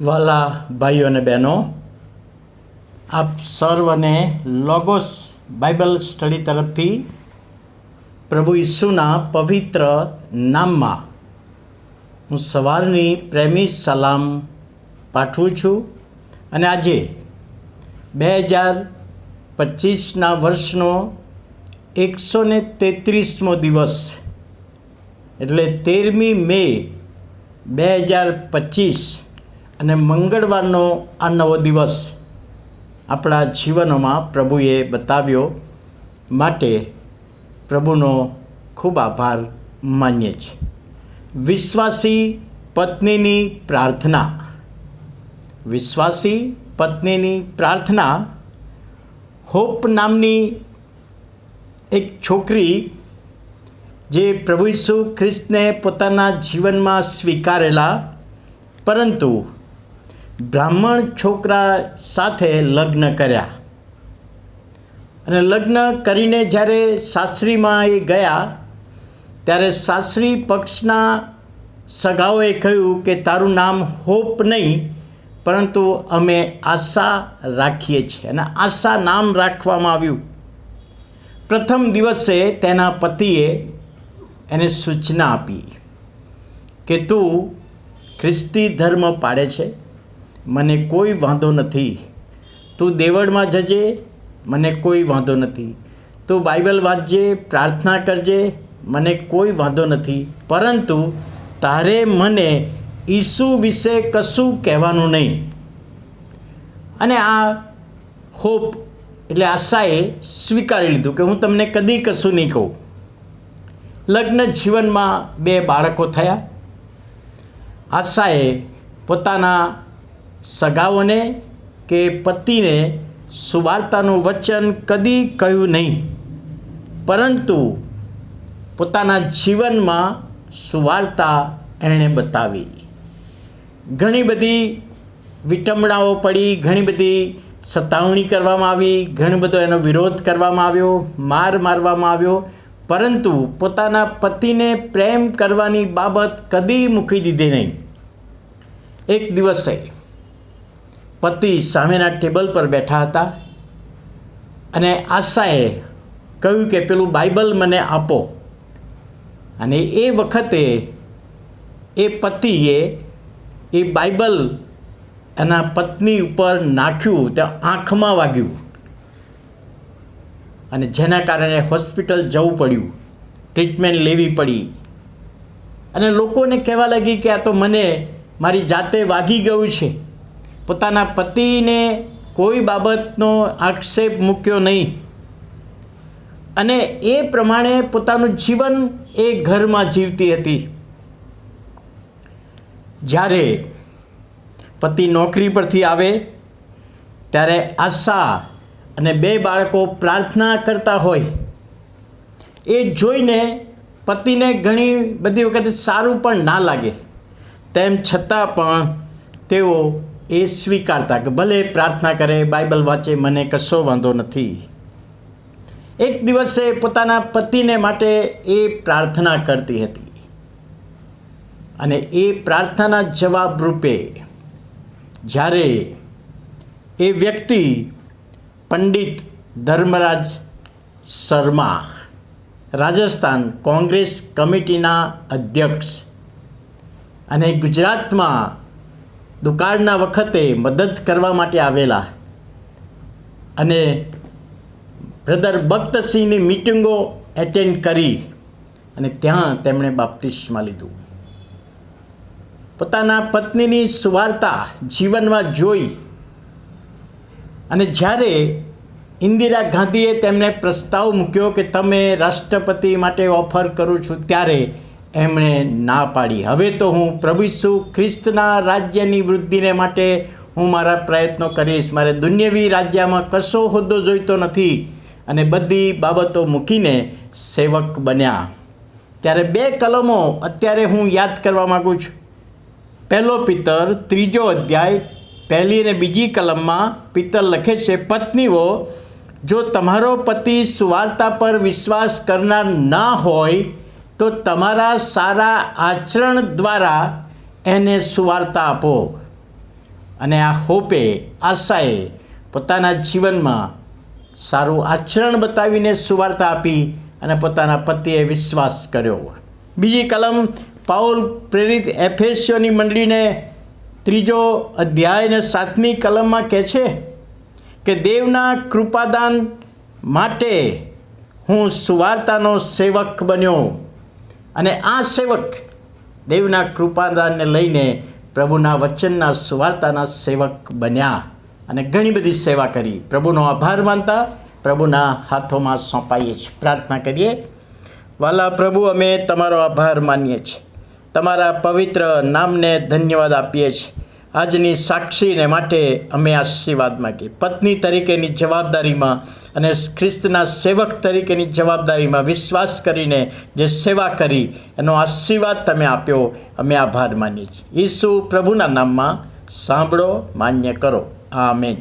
વાલા ભાઈઓ અને બહેનો, આપ સર્વને લોગોસ બાઇબલ સ્ટડી તરફથી પ્રભુ ઈસુના પવિત્ર નામમાં હું સવારની પ્રેમી સલામ પાઠવું છું અને આજે બે હજાર પચીસના વર્ષનો એકસો ને તેત્રીસમો દિવસ એટલે તેરમી મે બે હજાર પચીસ અને મંગળવારનો આ નવો દિવસ આપણા જીવનોમાં પ્રભુએ બતાવ્યો માટે પ્રભુનો ખૂબ આભાર માનીએ છીએ. વિશ્વાસી પત્નીની પ્રાર્થના. વિશ્વાસી પત્નીની પ્રાર્થના. હોપ નામની એક છોકરી જે પ્રભુ ઈસુ ખ્રિસ્તને પોતાના જીવનમાં સ્વીકારેલા, પરંતુ બ્રાહ્મણ છોકરા સાથે લગ્ન કર્યા. અને લગ્ન કરીને જ્યારે સાસરીમાં એ ગયા, ત્યારે સાસરી પક્ષના સગાઓએ કહ્યું કે તારું નામ હોપ નહીં, પરંતુ અમે આશા રાખીએ છીએ. અને આશા નામ રાખવામાં આવ્યું. પ્રથમ દિવસે તેના પતિએ એને સૂચના આપી કે તું ખ્રિસ્તી ધર્મ પાડે છે. મને કોઈ વાંધો નથી. તું દેવળમાં જજે, મને કોઈ વાંધો નથી. તું બાઇબલ વાંચજે, પ્રાર્થના કરજે, મને કોઈ વાંધો નથી. પરંતુ તારે મને ઈસુ વિશે કશું કહેવાનું નહીં. અને આ હોપ એટલે આશાએ સ્વીકારી લીધું કે હું તમને કદી કશું નહીં કહું. લગ્ન જીવનમાં બે બાળકો થયા. આશાએ પોતાના સગાઓને કે પતિને સુવાર્તાનું વચન કદી કહ્યું નહીં. પરંતુ પોતાના જીવનમાં સુવાર્તા એણે બતાવી. ઘણી બધી વિટંબણાઓ પડી, ઘણી બધી સતાવણી કરવામાં આવી, ઘણો બધો એનો વિરોધ કરવામાં આવ્યો, માર મારવામાં આવ્યો. પરંતુ પોતાના પતિને પ્રેમ કરવાની બાબત કદી મૂકી દીધી નહીં. એક દિવસે પતિ સામેના ટેબલ પર બેઠા હતા અને આશાએ કહ્યું કે, પેલું બાઇબલ મને આપો. અને એ વખતે એ પતિએ એ બાઇબલ એના પત્ની ઉપર નાખ્યું, તે આંખમાં વાગ્યું અને જેના કારણે હોસ્પિટલ જવું પડ્યું, ટ્રીટમેન્ટ લેવી પડી. અને લોકોને કહેવા લાગી કે, આ તો મને મારી જાતે વાગી ગયું છે. પોતાના પતિને કોઈ બાબતનો આક્ષેપ મૂક્યો નહીં. અને એ પ્રમાણે પોતાનું જીવન એ ઘરમાં જીવતી હતી. જ્યારે પતિ નોકરી પરથી આવે, ત્યારે આશા અને બે બાળકો પ્રાર્થના કરતા હોય, એ જોઈને પતિને ઘણી બધી વખત સારું પણ ના લાગે. તેમ છતાં પણ તેઓ એ સ્વીકારતા કે ભલે પ્રાર્થના કરે, બાઇબલ વાંચે, મને કશો વાંધો નથી. એક દિવસે પોતાના પતિને માટે એ પ્રાર્થના કરતી હતી. અને એ પ્રાર્થનાના જવાબ રૂપે જ્યારે એ વ્યક્તિ પંડિત ધર્મરાજ શર્મા, રાજસ્થાન કોંગ્રેસ કમિટીના અધ્યક્ષ અને ગુજરાતમાં દુકાળના વખતે મદદ કરવા માટે આવેલા. અને બ્રધર ભક્તસિંહની મિટિંગો એટેન્ડ કરી અને ત્યાં તેમણે બાપ્તિસ્મા લીધું. પોતાના પત્નીની સુવાર્તા જીવનમાં જોઈ અને જ્યારે ઇન્દિરા ગાંધીએ તેમને પ્રસ્તાવ મૂક્યો કે તમે રાષ્ટ્રપતિ માટે ઓફર કરું છું ત્યારે એમણે ના પાડી. હવે તો હું પ્રભુ ખ્રિસ્તના રાજ્યની વૃદ્ધિને માટે હું મારા પ્રયત્નો કરીશ. મારે દુન્યવી રાજ્યમાં કશો હોદ્દો જોઈતો નથી અને બધી બાબતો મૂકીને સેવક બન્યા. ત્યારે બે કલમો અત્યારે હું યાદ કરવા માગું છું. પહેલો પિત્તર, ત્રીજો અધ્યાય, પહેલી અને બીજી કલમમાં પિત્તર લખે છે, પત્નીઓ, જો તમારો પતિ સુવાર્તા પર વિશ્વાસ કરનાર ના હોય તો તમારા સારા આચરણ દ્વારા એને સુવાર્તા આપો. અને આ હોપે, આશાએ પોતાના જીવનમાં સારું આચરણ બતાવીને સુવાર્તા આપી અને પોતાના પતિએ વિશ્વાસ કર્યો. બીજી કલમ, પાઉલ પ્રેરિત એફેસિયોની મંડળીને ત્રીજો અધ્યાય અને સાતમી કલમમાં કહે છે કે દેવના કૃપાદાન માટે હું સુવાર્તાનો સેવક બન્યો. અને આ સેવક દેવના કૃપાદાનને લઈને પ્રભુના વચનના સુવાર્તાના સેવક બન્યા અને ઘણી બધી સેવા કરી. પ્રભુનો આભાર માનતા પ્રભુના હાથોમાં સોંપાઈએ છીએ. પ્રાર્થના કરીએ. વાલા પ્રભુ, અમે તમારો આભાર માનીએ છીએ. તમારા પવિત્ર નામને ધન્યવાદ આપીએ છીએ. આજની સાક્ષીને માટે અમે આશીર્વાદ માગીએ. પત્ની તરીકેની જવાબદારીમાં અને ખ્રિસ્તના સેવક તરીકેની જવાબદારીમાં વિશ્વાસ કરીને જે સેવા કરી, એનો આશીર્વાદ તમે આપ્યો, અમે આભાર માનીએ છીએ. ઈસુ પ્રભુના નામમાં સાંભળો, માન્ય કરો. આમેન.